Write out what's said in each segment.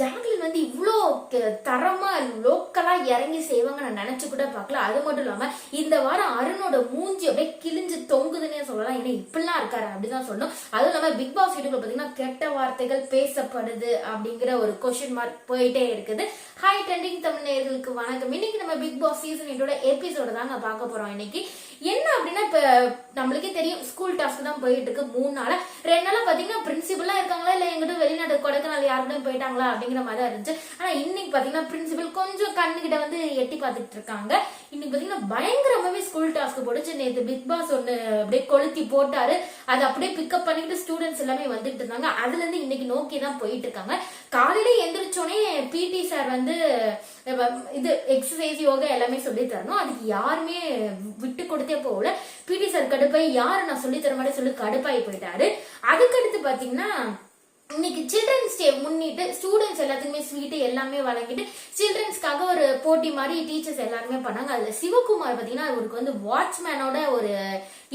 Jacqueline வந்து இவ்வளோ தரமா லோக்கலா இறங்கி செய்வாங்க நான் நினைச்சு கூட பார்க்கல. அது மட்டும் இல்லாம இந்த வாரம் அருணோட மூஞ்சி அப்படியே கிழிஞ்சு தொங்குதுன்னே சொல்லலாம். ஏன்னா இப்படிலாம் இருக்காரு அப்படிதான் சொல்லணும். அதுவும் இல்லாம பிக் பாஸ் யூடியூப்ல பாத்தீங்கன்னா கெட்ட வார்த்தைகள் பேசப்படுது அப்படிங்கிற ஒரு கொஸ்டின் மார்க் போயிட்டே இருக்குது. ஹாய் ட்ரெண்டிங் தமிழ் வணக்கம். இன்னைக்கு நம்ம பிக் பாஸ் சீசன் எயிட்டோட எபிசோட தாங்க பார்க்க போறோம். இன்னைக்கு அப்படின்னா இப்ப நம்மளுக்கே தெரியும் ஸ்கூல் டாஸ்க் தான் போயிட்டு இருக்கு மூணு நாள். ரெண்டு நாள் பாத்தீங்கன்னா பிரின்சிபலா இருக்காங்களா? இல்ல எங்கிட்ட வெளிநாட்டு கொடைக்கானல் யாருக்கும் போயிட்டாங்களா? அப்படிங்கிற மாதிரி தான் இருந்துச்சு. ஆனா இன்னைக்கு பாத்தீங்கன்னா பிரின்சிபல் கொஞ்சம் கண்ணுகிட்ட வந்து எட்டி பார்த்துட்டு இருக்காங்க. இன்னைக்கு பாத்தீங்கன்னா பயங்கரமாவே ஸ்கூல் டாஸ்க் போட்டுச்சு. நேத்து பிக் பாஸ் ஒண்ணு அப்படியே கொளுத்தி போட்டாரு. அதை அப்படியே பிக்கப் பண்ணிட்டு ஸ்டூடெண்ட்ஸ் எல்லாமே வந்துட்டு இருந்தாங்க. அதுல இருந்து இன்னைக்கு நோக்கி தான் போயிட்டு இருக்காங்க. காலையில எந்திரிச்சோடனே பிடி சார் வந்து இது எக்ஸசைஸ் யோகா எல்லாமே சொல்லி தரணும். அதுக்கு யாருமே விட்டு கொடுத்தே போகல. பிடி சார் கடுப்பாய் யாரு நான் சொல்லி தர மாதிரி சொல்லி கடுப்பாய் போயிட்டாரு. அதுக்கடுத்து பாத்தீங்கன்னா இன்னைக்கு சில்ட்ரன்ஸ் டே முன்னிட்டு ஸ்டூடெண்ட்ஸ் எல்லாத்துக்குமே ஸ்வீட்டு எல்லாமே வழங்கிட்டு சில்ட்ரன்ஸ்க்காக ஒரு போட்டி மாதிரி டீச்சர்ஸ் எல்லாருமே பண்ணாங்க. அதுல சிவகுமார் பாத்தீங்கன்னா அவருக்கு வந்து வாட்ச்மேனோட ஒரு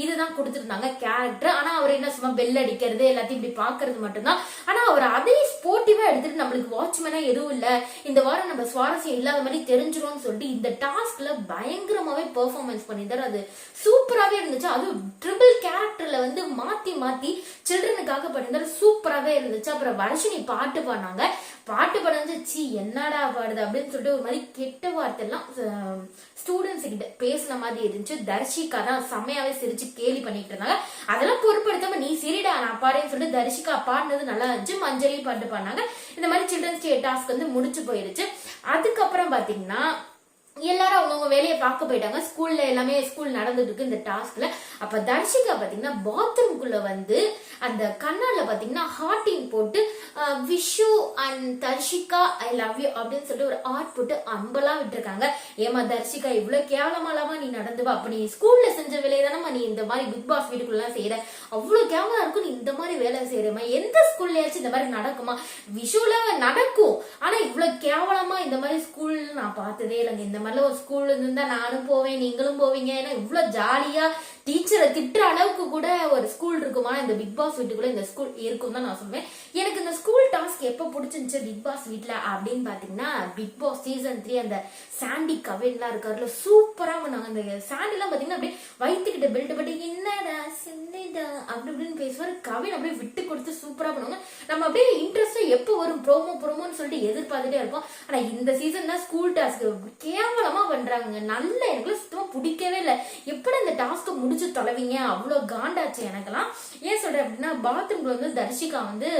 இதுதான் கொடுத்துருந்தாங்க கேரக்டர் ஆனா அவர் என்ன சும்மா பெல் அடிக்கிறது எல்லாத்தையும் இப்படி பாக்குறது மட்டும்தான். ஆனா அவர் அதே ஸ்போர்ட்டிவா எடுத்துட்டு நம்மளுக்கு வாட்ச்மேனா எதுவும் இல்ல. இந்த வாரம் நம்ம சுவாரஸ்யம் இல்லாத மாதிரி தெரிஞ்சிரும்னு சொல்லிட்டு இந்த டாஸ்க்ல பயங்கரமாவே பெர்ஃபார்மன்ஸ் பண்ணியிருந்தாரு. அது சூப்பராகவே இருந்துச்சு. அதுவும் ட்ரிபிள் கேரக்டர்ல வந்து மாத்தி மாத்தி சில்ட்ரனுக்காக பண்ணியிருந்தாரு. சூப்பராகவே இருந்துச்சு. அப்புறம் வருஷினி பாட்டு பாடினாங்க. பாட்டு பாடுறது சி என்னடா பாடுது? அப்படின்னு சொல்லிட்டு ஒரு மாதிரி கெட்ட வார்த்தைலாம் ஸ்டூடெண்ட்ஸ் கிட்ட பேசின மாதிரி இருந்துச்சு. தர்ஷிகா தான் செம்மையாவே சிரிச்சு கேலி பண்ணிட்டு இருந்தாங்க. அதெல்லாம் பொருட்படுத்தாம நீ சிரிடா நான் பாடுன்னு சொல்லிட்டு தர்ஷிகா பாடினது நல்லா இருந்துச்சு. மஞ்சளி பாட்டு பாடினாங்க. இந்த மாதிரி சில்ட்ரன்ஸ் டே டாஸ்க் வந்து முடிச்சு போயிருச்சு. அதுக்கப்புறம் பாத்தீங்கன்னா எல்லாரும் அவங்கவுங்க வேலையை பார்க்க போயிட்டாங்க. ஸ்கூல்ல எல்லாமே ஸ்கூல் நடந்துட்டு இருக்கு இந்த டாஸ்க்ல அப்ப தர்ஷிகா பாத்தீங்கன்னா பாத்ரூம்குள்ள வந்து அந்த கண்ணால பாத்தீங்கன்னா ஹார்ட்டிங் போட்டு Vishu and Darshika I love you அப்படின்னு சொல்லிட்டு ஒரு ஆர்ட் போட்டு அம்பெல்லாம் விட்டுருக்காங்க. ஏமா தர்ஷிகா இவ்வளவு கேவலமாலாமா நீ நடந்து வா. அப்ப நீ ஸ்கூல்ல செஞ்ச வேலையை தானே நீ இந்த மாதிரி பிக் பாஸ் வீட்டுக்குள்ள செய்யற அவ்வளவு கேவலா இருக்கும் நீ இந்த மாதிரி வேலை செய்யறமா எந்த ஸ்கூல்லயாச்சும் இந்த மாதிரி நடக்குமா? விஷுல நடக்கும். ஆனா இவ்வளவு கேவலமா இந்த மாதிரி ஸ்கூல் நான் பார்த்ததே இல்லைங்க. இந்த மாதிரிலாம் ஒரு ஸ்கூல்ல இருந்தா நானும் போவேன் நீங்களும் போவீங்க. ஏன்னா இவ்வளவு ஜாலியா டீச்சரை திட்டுற அளவுக்கு கூட ஒரு ஸ்கூல் இருக்குமா? இந்த பிக் பாஸ் வீட்டுக்குள்ள இந்த ஸ்கூல் இருக்கும் தான் நான் சொல்லுவேன் எனக்கு இந்த ஸ்கூல் டாஸ்க் எப்ப பிடிச்சிருந்துச்சு பிக் பாஸ் வீட்டில் அப்படின்னு பாத்தீங்கன்னா பிக் பாஸ் சீசன் த்ரீ அந்த சாண்டி கவின்லாம் இருக்காருல சூப்பரா பண்ணாங்க. அந்த சாண்டி எல்லாம் பாத்தீங்கன்னா அப்படியே வயிற்றுக்கிட்ட பெல்ட் பட்டி என்னடா சின்னடா அப்படி இப்படின்னு பேசுவார். கவின் அப்படியே விட்டு கொடுத்து சூப்பரா பண்ணுவாங்க. நம்ம அப்படியே இன்ட்ரெஸ்டா எப்போ வரும்? ப்ரோமோ ப்ரோமோன்னு சொல்லிட்டு எதிர்பார்த்துட்டே இருப்போம். ஆனா இந்த சீசன் தான் ஸ்கூல் டாஸ்க் கேவலமா பண்றாங்க நல்ல எனக்கு சுத்தமா பிடிக்கவே இல்லை. எப்படி அந்த டாஸ்க்கை முடிச்சு தொலைவீங்க? அவ்வளவு காண்டாச்சு எனக்கெல்லாம். ஏன் சொல்றேன் அப்படின்னா பாத்ரூம்ல வந்து தர்ஷிகா வந்து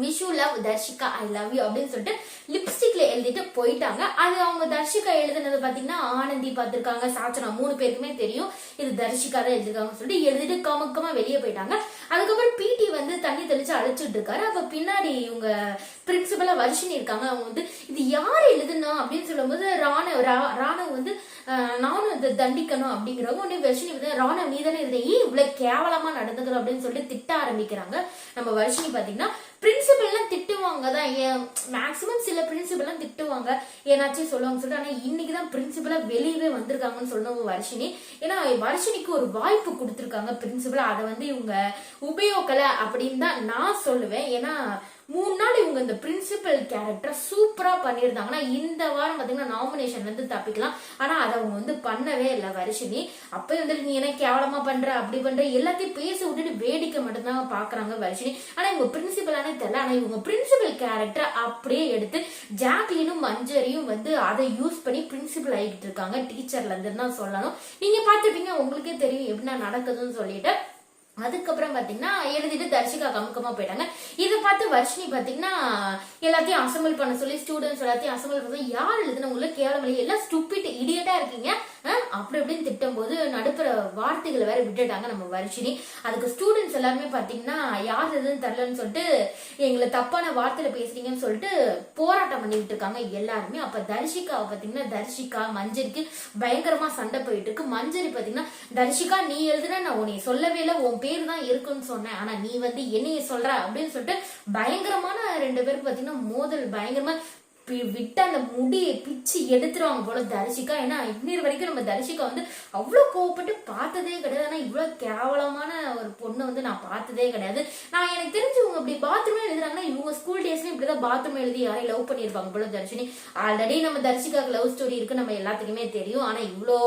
Vishu love Darshika I love you அப்படின்னு சொல்லிட்டு லிப்ஸ்டிக்ல எழுதிட்டு போயிட்டாங்க. அது அவங்க தர்ஷிகா எழுதுனது பாத்தீங்கன்னா ஆனந்தி பார்த்திருக்காங்க சாச்சனா மூணு பேருக்குமே தெரியும். இது தர்ஷிகா தான் எழுதிருக்காங்கன்னு சொல்லிட்டு எழுதிட்டு கமக்கமா வெளியே போயிட்டாங்க. அதுக்கப்புறம் பிடி வந்து தண்ணி தெளிச்சு அழைச்சிட்டு இருக்காரு. அப்ப பின்னாடி இவங்க பிரின்சிபலா வர்ஷினி இருக்காங்க. அவங்க வந்து இது யார் எழுதுனா அப்படின்னு சொல்லும்போது ராணவ் ரா- ராணவ் வந்து நானும் இதை தண்டிக்கணும் அப்படிங்கிறவங்க உடனே வருஷினி வந்து ராணவ் நீ தானே ஏன் இவ்வளவு கேவலமா நடந்துக்கிற அப்படின்னு சொல்லிட்டு திட்ட ஆரம்பிக்கிறாங்க. நம்ம வர்ஷினி பாத்தீங்கன்னா பிரின்சிபல்லாம் திட்டுவாங்க. தான் மேக்சிமம் சில பிரின்சிபல்லாம் திட்டுவாங்க. ஏன்னாச்சும் சொல்லுவாங்க சொல்லிட்டு ஆனா இன்னைக்கு தான் பிரின்சிபலா வெளியவே வந்திருக்காங்கன்னு சொல்லணும் வர்ஷினி. ஏன்னா வர்ஷினிக்கு ஒரு வாய்ப்பு கொடுத்துருக்காங்க பிரின்சிபலா அதை வந்து இவங்க உபயோகலை அப்படின்னு தான் நான் சொல்லுவேன். ஏன்னா மூணு நாள் இவங்க இந்த பிரின்சிபல் கேரக்டர் சூப்பரா பண்ணியிருந்தாங்கன்னா இந்த வாரம் பாத்தீங்கன்னா நாமினேஷன்ல இருந்து தப்பிக்கலாம். ஆனா அதை அவங்க வந்து பண்ணவே இல்லை வருஷினி. அப்போ வந்துட்டு நீ என்ன கேவலமா பண்ற? அப்படி பண்ற? எல்லாத்தையும் பேச விட்டுட்டு வேடிக்கை மட்டும்தான் பாக்குறாங்க வருஷினி. ஆனா இவங்க பிரின்சிபலானே தெரியல. ஆனா இவங்க பிரின்சிபல் கேரக்டர் அப்படியே எடுத்து ஜாக்லினும் மஞ்சரியும் வந்து அதை யூஸ் பண்ணி பிரின்சிபல் ஆகிட்டு இருக்காங்க. டீச்சர்ல இருந்து தான் சொல்லணும். நீங்க பார்த்துருப்பீங்க உங்களுக்கே தெரியும் எப்படி நடக்குதுன்னு சொல்லிட்டு. அதுக்கப்புறம் பாத்தீங்கன்னா எழுதிட்டு தர்ஷிகா கமுக்கமா போயிட்டாங்க. இதை பார்த்து வர்ஷினி பாத்தீங்கன்னா எல்லாத்தையும் அசம்பிள் பண்ண சொல்லி ஸ்டூடெண்ட்ஸ் எல்லாத்தையும் அசம்பிள் பண்ண யார் எழுதுன உள்ள கேவலம் எல்லாம் ஸ்டூபிட் இடியட்டா இருக்கீங்க. அப்படி இப்படின்னு திட்டும் போது நடுப்புற வார்த்தைகளை வேற விட்டுட்டாங்க நம்ம வர்ஷினி. அதுக்கு ஸ்டூடெண்ட்ஸ் எல்லாருமே பாத்தீங்கன்னா யார் எதுன்னு தெரிலன்னு சொல்லிட்டு எங்களை தப்பான வார்த்தையில பேசுறீங்கன்னு சொல்லிட்டு போராட்டம் பண்ணிட்டு இருக்காங்க எல்லாருமே. அப்ப தர்ஷிகாவை பாத்தீங்கன்னா தர்ஷிகா மஞ்சரிக்கு பயங்கரமா சண்டை போயிட்டு இருக்கு. மஞ்சரி பாத்தீங்கன்னா தர்ஷிகா நீ எழுதுன நான் உன்னை சொல்லவே இல்லை உன் பேர் தான் இருக்குன்னு சொன்னேன். ஆனா நீ வந்து என்னைய சொல்ற அப்படின்னு சொல்லிட்டு பயங்கரமான ரெண்டு பேரும் பாத்தீங்கன்னா மோதல் பயங்கரமா விட்டு அந்த முடியை பிச்சு எடுத்துருவாங்க போல தரிசிக்கா ஏன்னா இன்னொரு வரைக்கும் நம்ம தரிசிக்கா வந்து அவ்வளோ கோவப்பட்டு பார்த்ததே கிடையாது. ஆனால் இவ்வளோ கேவலமான ஒரு பொண்ணை வந்து நான் பார்த்ததே கிடையாது. நான் எனக்கு தெரிஞ்சு இவங்க இப்படி பாத்ரூமே எழுதுறாங்கன்னா இவங்க ஸ்கூல் டேஸ்லயும் இப்படிதான் பாத்ரூம் எழுதி யாரையும் லவ் பண்ணியிருப்பாங்க போல தர்ஷினி. ஆல்ரெடி நம்ம தர்ஷிகாக்கு லவ் ஸ்டோரி இருக்கு நம்ம எல்லாத்துக்குமே தெரியும். ஆனால் இவ்வளோ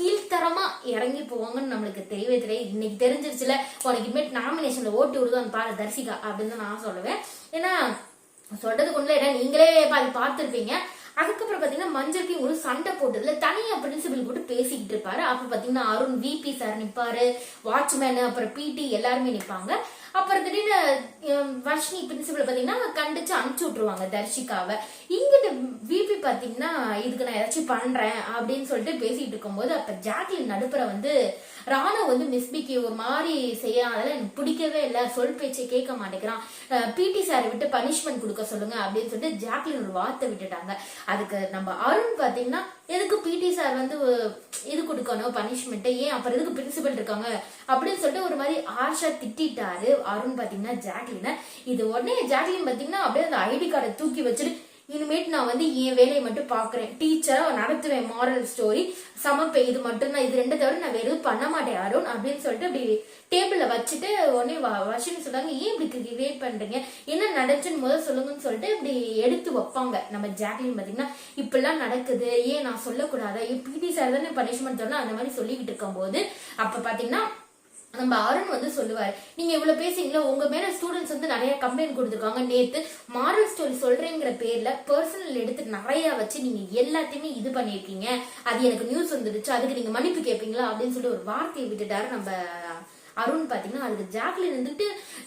கீழ்த்தரமா இறங்கி போவாங்கன்னு நம்மளுக்கு தெரியவே தெரியாது. இன்னைக்கு தெரிஞ்சிருச்சுல உனக்கு இனிமேட் நாமினேஷன்ல ஓட்டு விடுதான் பாரு தரிசிகா அப்படின்னு தான் நான் சொல்லுவேன். ஏன்னா சொல்றது கொண்டு ஏன்னா நீங்களே பாதி பார்த்துருப்பீங்க. அதுக்கப்புறம் பாத்தீங்கன்னா மஞ்சள் ஒரு சண்டை போட்டதுல தனியா பிரின்சிபல் போட்டு பேசிக்கிட்டு இருப்பாரு. அப்ப பாத்தீங்கன்னா அருண் விபி சார் நிப்பாரு வாட்ச்மேன் அப்புறம் பிடி எல்லாருமே நிப்பாங்க. அப்புறம் திடீர்னு வர்ஷினி பிரின்சிபல் பாத்தீங்கன்னா கண்டிச்சு அனுப்பிச்சு விட்டுருவாங்க தர்ஷிகாவை. இங்கிட்ட விபி பாத்தீங்கன்னா இதுக்கு நான் ஏதாச்சும் பண்றேன் அப்படின்னு சொல்லிட்டு பேசிட்டு இருக்கும்போது அப்ப ஜாக்லின் நடுப்புற வந்து ராணு வந்து மிஸ்பிக்கு ஒரு மாதிரி செய்யறதுனால எனக்கு பிடிக்கவே இல்லை. சொல் பேச்சை கேட்க மாட்டேங்கிறான். பிடி சார் விட்டு பனிஷ்மெண்ட் கொடுக்க சொல்லுங்க அப்படின்னு சொல்லிட்டு ஜாக்லின் ஒரு வார்த்தை விட்டுட்டாங்க. அதுக்கு நம்ம அருண் பாத்தீங்கன்னா எதுக்கு பிடி சார் வந்து இது கொடுக்கணும் பனிஷ்மெண்ட்டு ஏன் அப்புறம் எதுக்கு பிரின்சிபல் இருக்காங்க? அப்படின்னு சொல்லிட்டு ஒரு மாதிரி ஆர்ஷா திட்டிட்டாரு அருண் பாத்தீங்கன்னா ஜாக்லினை. இது உடனே ஜாக்லின் பாத்தீங்கன்னா அப்படியே அந்த ஐடி கார்டை தூக்கி வச்சுட்டு இனிமேட்டு நான் வந்து என் வேலையை மட்டும் பாக்குறேன் டீச்சரா நடத்துவேன் மாரல் ஸ்டோரி சமைப்பேன். இது மட்டும்தான். இது ரெண்டு தவிர நான் வேற எதுவும் பண்ண மாட்டேன் அருண் அப்படின்னு சொல்லிட்டு அப்படி டேபிள்ல வச்சுட்டு உடனே வ- வர்ஷினி சொல்றாங்க ஏன் இப்படி வெயிட் பண்றீங்க? என்ன நடந்துச்சுன்னு முதல் சொல்லுங்கன்னு சொல்லிட்டு இப்படி எடுத்து வைப்பாங்க. நம்ம ஜாக்லின் பாத்தீங்கன்னா இப்படிலாம் நடக்குது. ஏன் நான் சொல்லக்கூடாதா? பிடி சார் தானே பனிஷ்மெண்ட் சொன்னா அந்த மாதிரி சொல்லிக்கிட்டு இருக்கும்போது அப்ப பாத்தீங்கன்னா நம்ம அருண் வந்து சொல்லுவார் நீங்க இவ்வளவு பேசுறீங்களா உங்க மேல ஸ்டூடெண்ட்ஸ் வந்து நிறைய கம்ப்ளைண்ட் கொடுத்துருக்காங்க. நேத்து மாரல் ஸ்டோரி சொல்றேங்கிற பேர்ல பர்சனல் எடுத்து நிறைய வச்சு நீங்க எல்லாத்தையுமே இது பண்ணிருக்கீங்க அது எனக்கு நியூஸ் வந்துடுச்சு அதுக்கு நீங்க மன்னிப்பு கேட்பீங்களா? அப்படின்னு சொல்லிட்டு ஒரு வார்த்தையை விட்டுட்டாரு நம்ம அருண் பாத்தீங்கன்னா அதுக்கு ஜாக்லின் வந்துட்டு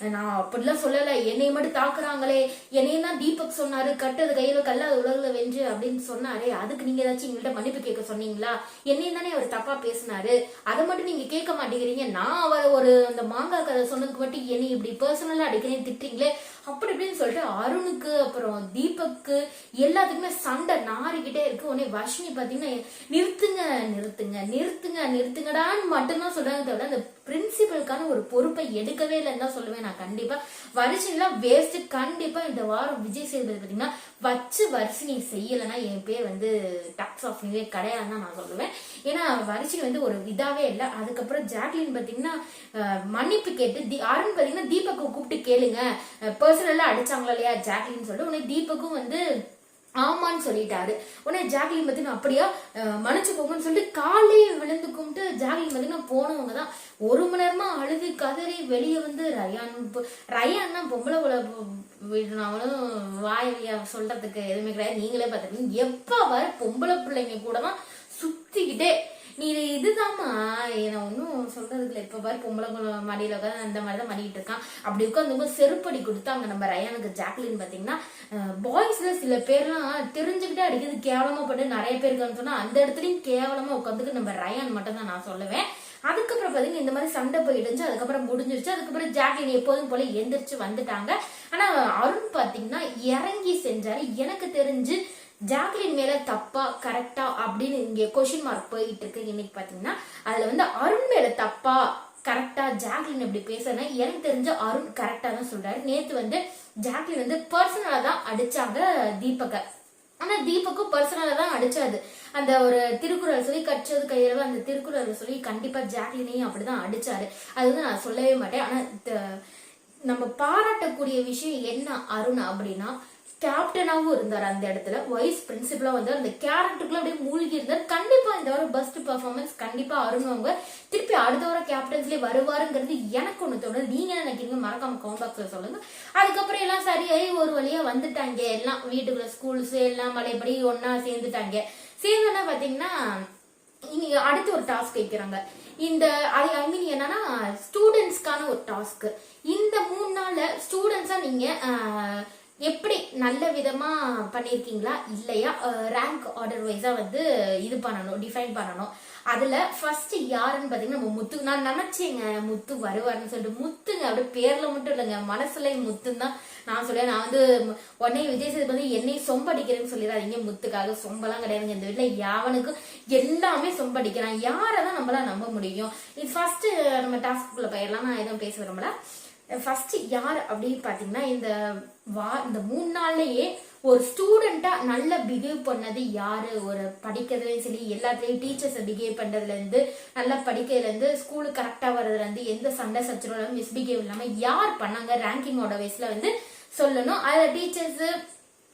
நான் அப்படிலாம் சொல்லல. என்னை மட்டும் தாக்குறாங்களே. என்னையும் தான் தீபக் சொன்னாரு கட்டது கையில கல்லாத உலகில் வென்று அப்படின்னு சொன்னாரே. அதுக்கு நீங்க ஏதாச்சும் எங்கள்கிட்ட மன்னிப்பு கேட்க சொன்னீங்களா? என்னையும் தானே அவர் தப்பா பேசினாரு. அதை மட்டும் நீங்க கேட்க மாட்டேங்கிறீங்க. நான் அவர் ஒரு அந்த மாங்காய் கதை சொன்னதுக்கு மட்டும் என்னை இப்படி பர்சனலா அடிக்கிறேன் திட்டுறீங்களே. அப்படி இப்படின்னு சொல்லிட்டு அருணுக்கு அப்புறம் தீபக்கு எல்லாத்துக்குமே சண்டை நாரிக்கிட்டே இருக்கு. உடனே வர்ஷினி பாத்தீங்கன்னா நிறுத்துங்க நிறுத்துங்க நிறுத்துங்க நிறுத்துங்கடான்னு மட்டும்தான் சொல்றாங்க தவிர அந்த பிரின்சிபலுக்கான ஒரு பொறுப்பை எடுக்கவே இல்லைன்னு தான் சொல்லுவேன் நான். கண்டிப்பா வரிசைலாம் வேஸ்ட் கண்டிப்பா இந்த வாரம் விஜய் சேதுபதி பாத்தீங்கன்னா வச்சு வரிசை செய்யலைன்னா என் பேர் வந்து டாக்ஸ் ஆஃப் நிவே கிடையாதுன்னு தான் நான் சொல்லுவேன். ஏன்னா வரிசை வந்து ஒரு இதாவே இல்லை. அதுக்கப்புறம் ஜாக்லின் பாத்தீங்கன்னா மன்னிப்பு கேட்டு தி- அருண் பாத்தீங்கன்னா தீபக்கை கூப்பிட்டு கேளுங்க. பர்சனலா அடிச்சாங்களா இல்லையா ஜாக்லின்னு சொல்லிட்டு உடனே தீபக்கும் வந்து ஆமான்னு சொல்லிட்டாரு. உடனே ஜாக்லின் பார்த்தீங்கன்னா அப்படியா அஹ், மன்னிச்சுக்கோங்கன்னு சொல்லிட்டு காலே விழுந்து கும்பிட்டு ஜாக்லின் பார்த்தீங்கன்னா போனவங்க தான். ஒரு மணி நேரமா அழுது கதறி வெளியே வந்து ரயான் பு- ரயான் தான் பொம்பளை உல விடுனாலும் வாய சொல்றதுக்கு எதுவுமே கிடையாது. நீங்களே பார்த்துருக்கீங்க எப்ப வர பொம்பளை பிள்ளைங்க கூட தான் சுத்திக்கிட்டே நீ இதுதாம்மா. நான் ஒன்றும் சொல்றதுக்கு இல்லை. இப்போ பாரு பொம்பளை மடியில் உட்காந்து அந்த மாதிரி தான் மடிக்கிட்டு இருக்கான். அப்படி உட்காந்து செருப்படி கொடுத்தாங்க நம்ம ரயானுக்கு ஜாக்லின் பார்த்தீங்கன்னா பாய்ஸ்ல சில பேர்லாம் தெரிஞ்சுக்கிட்டே அடிக்கிறது கேவலமா பட்டு நிறைய பேருக்குன்னு சொன்னால் சொன்னா அந்த இடத்துலயும் கேவலமா உட்காந்துக்கு நம்ம ரயான் மட்டும் தான் நான் சொல்லுவேன். அதுக்கப்புறம் பாத்தீங்கன்னா இந்த மாதிரி சண்டை போயிடுச்சு அதுக்கப்புறம் முடிஞ்சிருச்சு. அதுக்கப்புறம் ஜாக்லின் எப்போதும் போல எந்திரிச்சு வந்துட்டாங்க. ஆனா அருண் பாத்தீங்கன்னா இறங்கி செஞ்சாரு எனக்கு தெரிஞ்சு ஜாக்லின் மேல தப்பா கரெக்டா அப்படின்னு இங்க கொஷின் மார்க் போயிட்டு இருக்கு இன்னைக்கு பாத்தீங்கன்னா அதுல வந்து அருண் மேல தப்பா கரெக்டா ஜாக்லின் எப்படி பேசுறேன்னா எனக்கு தெரிஞ்ச அருண் கரெக்டா தான் சொல்றாரு. நேத்து வந்து ஜாக்லின் வந்து பர்சனலா தான் அடிச்சாங்க தீபக ஆனா தீபக்கும் பர்சனலா தான் அடிச்சாது அந்த ஒரு திருக்குறள் சொல்லி கற்றது கையில அந்த திருக்குறள் சொல்லி கண்டிப்பா ஜாக்லினையும் அப்படிதான் அடிச்சாரு. அது வந்து நான் சொல்லவே மாட்டேன். ஆனா நம்ம பாராட்டக்கூடிய விஷயம் என்ன அருண் அப்படின்னா கேப்டனாகவும் இருந்தார் அந்த இடத்துல. வைஸ் பிரின்சிபலாக வந்தார் அந்த கேரக்டருக்குள்ள அப்படியே மூழ்கி இருந்தார். கண்டிப்பாக இந்த வாரம் பெஸ்ட் பர்ஃபார்மன்ஸ் கண்டிப்பாக அருணவங்க திருப்பி அடுத்த வாரம் கேப்டன்ஸ்லேயே வருவாருங்கிறது எனக்கு ஒன்று தோணுது. நீங்கள் என்ன நினைக்கிறீங்க? மறக்காம கமெண்ட் பாக்ஸ்ல சொல்லுங்க. அதுக்கப்புறம் எல்லாம் சரியாகி ஒரு வழியாக வந்துட்டாங்க. எல்லாம் வீட்டுக்குள்ள ஸ்கூல்ஸ் எல்லாம் மலைப்படி ஒன்னா சேர்ந்துட்டாங்க. சேர்ந்தோன்னா பார்த்தீங்கன்னா இங்க அடுத்து ஒரு டாஸ்க் வைக்கிறாங்க. இந்த ஐ மீன் என்னன்னா ஸ்டூடெண்ட்ஸ்க்கான ஒரு டாஸ்க் இந்த மூணு நாள்ல ஸ்டூடெண்ட்ஸா நீங்க எப்படி நல்ல விதமா பண்ணிருக்கீங்களா? இல்லையா? ரேங்க் ஆர்டர் வைஸா வந்து இது பண்ணணும் டிஃபைன் பண்ணணும். அதுல ஃபர்ஸ்ட் யாருன்னு பாத்தீங்கன்னா நம்ம முத்து. நான் நினைச்சேங்க முத்து வருவாருன்னு சொல்லிட்டு. முத்துங்க அப்படியே பேர்ல மட்டும் இல்லைங்க. மனசுல முத்துன்னு தான் நான் சொல்லுவேன். நான் வந்து உடனே விஜய் சேதுபதி வந்து என்னை சொம்படிக்கிறேன்னு சொல்லிடாதீங்க முத்துக்காக. சொம்பெல்லாம் கிடையாதுங்க. இந்த வீட்டுல யாவனுக்கும் எல்லாமே சொம்படிக்கிறான். யாரை தான் நம்மளால நம்ப முடியும்? இது ஃபர்ஸ்ட் நம்ம டாஸ்க்குள்ள போயிடலாம். நான் எதுவும் பேச விரும்பல. ஃபர்ஸ்ட் யார் அப்படின்னு பாத்தீங்கன்னா இந்த வா இந்த மூணு நாள்லயே ஒரு ஸ்டூடெண்டா நல்லா பிஹேவ் பண்ணது யாரு? ஒரு படிக்கிறதுலயும் சரி எல்லாத்துலயும் டீச்சர்ஸ் பிஹேவ் பண்றதுல இருந்து நல்லா படிக்கிறதுல இருந்து ஸ்கூலுக்கு கரெக்டா வர்றதுல இருந்து எந்த சண்டை சச்சரவு மிஸ்பிஹேவ் இல்லாம யார் பண்ணாங்க? ரேங்கிங்கோட வயசுல வந்து சொல்லணும். அதுல டீச்சர்ஸ்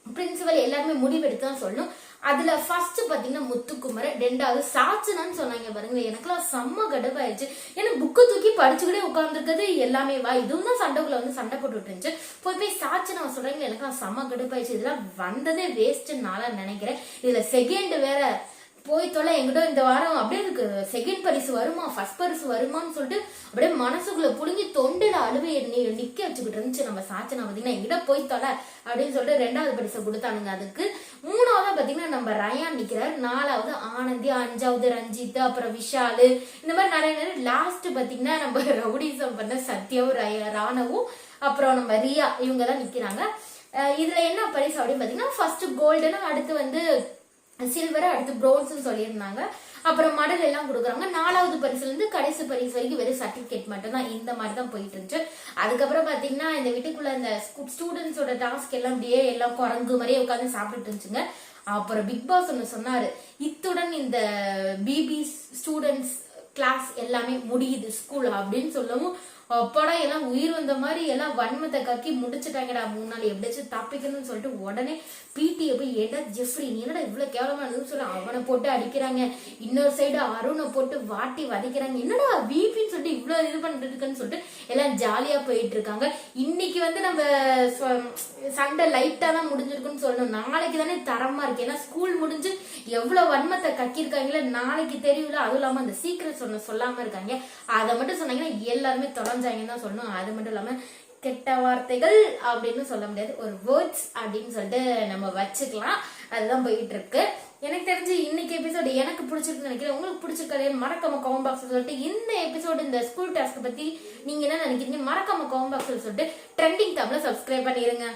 பிரின்சிபல் எல்லாருமே முடிவெடுத்து தான் சொல்லணும். அதுல ஃபர்ஸ்ட் பாத்தீங்கன்னா முத்துக்குமரன் ரெண்டாவது சாச்சனன்னு சொன்னாங்க பாருங்க எனக்குலாம் செம்ம கடுப்பாயிருச்சு. ஏன்னா புக்கு தூக்கி படிச்சுக்கிட்டே உட்காந்துருக்கிறது எல்லாமே வா. இதுவும் தான் சண்டைக்குள்ள வந்து சண்டை போட்டுட்டு இருந்துச்சு. போய் போய் சாச்சனா சொல்றாங்க எனக்கு செம்ம கடுப்பாயிருச்சு. இதெல்லாம் வந்ததே வேஸ்ட்னால நினைக்கிறேன். இதுல செகண்ட் வேற போய் தொலை எங்கிட்ட இந்த வாரம் அப்படியே எனக்கு செகண்ட் பரிசு வருமா ஃபர்ஸ்ட் பரிசு வருமான்னு சொல்லிட்டு அப்படியே மனசுக்குள்ள புழுங்கி தொண்டில அழுவை நி- நிக்க வச்சுக்கிட்டு இருந்துச்சு. நம்ம சாச்சனா பாத்தீங்கன்னா எங்கிட்ட போய் தொலை அப்படின்னு சொல்லிட்டு ரெண்டாவது பரிசை கொடுத்தானுங்க அதுக்கு. மூணாவதா பாத்தீங்கன்னா நம்ம ரயான் நிக்கிறாரு. நாலாவது ஆனந்தி அஞ்சாவது ரஞ்சித் அப்புறம் விஷாலு. இந்த மாதிரி நிறைய நிறைய லாஸ்ட் பாத்தீங்கன்னா நம்ம ரவுடிசம் பண்ண சத்யாவும் ரய- ராணவும் அப்புறம் நம்ம ரியா இவங்க தான் நிக்கிறாங்க. இதுல என்ன பரிசு அப்படின்னு பாத்தீங்கன்னா ஃபர்ஸ்ட் கோல்டுனா அடுத்து வந்து சில்வர் அடுத்து ப்ரோன்ஸ்னு சொல்லியிருந்தாங்க. அப்புறம் மடல் எல்லாம் கொடுக்குறாங்க. நாலாவது பரிசுலேருந்து கடைசி பரிசு வரைக்கும் வெறும் சர்டிஃபிகேட் மட்டும் தான் இந்த மாதிரி தான் போயிட்டு இருந்துச்சு. அதுக்கப்புறம் பார்த்தீங்கன்னா இந்த வீட்டுக்குள்ள இந்த ஸ்டூடெண்ட்ஸோட டாஸ்க் எல்லாம் அப்படியே எல்லாம் குரங்கு மாதிரியே உட்காந்து சாப்பிட்டுட்டு இருந்துச்சுங்க. அப்புறம் பிக் பாஸ் ஒன்று சொன்னாரு. இத்துடன் இந்த பிபி ஸ்டூடெண்ட்ஸ் கிளாஸ் எல்லாமே முடியுது ஸ்கூல் அப்படின்னு சொல்லவும் அப்பாடா எல்லாம் உயிர் வந்த மாதிரி எல்லாம் வன்மத்தை கக்கி முடிச்சுட்டாங்கடா மூணு நாள் எப்படியாச்சும் தப்பிக்கணும்னு சொல்லிட்டு உடனே பிடியை போய் ஏடா ஜெஃப்ரி நீ என்னடா இவ்வளவு கேவலமா சொல்லி அவனை போட்டு அடிக்கிறாங்க. இன்னொரு சைடு அருணை போட்டு வாட்டி வதைக்கிறாங்க. என்னடா பிபின்னு சொல்லிட்டு இவ்வளவு இது பண்ணிட்டு இருக்குன்னு சொல்லிட்டு எல்லாம் ஜாலியா போயிட்டு இருக்காங்க. இன்னைக்கு வந்து நம்ம சண்டை லைட்டா தான் முடிஞ்சிருக்குன்னு சொல்லணும். நாளைக்கு தானே தரமா இருக்கு. ஏன்னா ஸ்கூல் முடிஞ்சு எவ்வளவு வன்மத்தை கக்கியிருக்காங்களே நாளைக்கு தெரியல. அதுவும் இல்லாம அந்த சீக்கிரம் சொன்ன சொல்லாம இருக்காங்க. அதை மட்டும் சொன்னாங்கன்னா எல்லாருமே தொடர்ந்து தொலைஞ்சாங்கன்னு தான் சொல்லணும்? அது மட்டும் இல்லாமல் கெட்ட வார்த்தைகள் அப்படின்னு சொல்ல முடியாது. ஒரு வேர்ட்ஸ் அப்படின்னு சொல்லிட்டு நம்ம வச்சுக்கலாம். அதுதான் போயிட்டு இருக்கு. எனக்கு தெரிஞ்சு இன்னைக்கு எபிசோடு எனக்கு பிடிச்சிருக்குன்னு நினைக்கிறேன். உங்களுக்கு பிடிச்சிருக்கலையே மறக்காம கமெண்ட் பாக்ஸ் சொல்லிட்டு இந்த எபிசோடு இந்த ஸ்கூல் டாஸ்க் பத்தி நீங்க என்ன நினைக்கிறீங்க மறக்காம கமெண்ட் பாக்ஸ் சொல்லிட்டு ட்ரெண்டிங் தமிழ சப்ஸ்கிரைப் பண்ணிருங்க.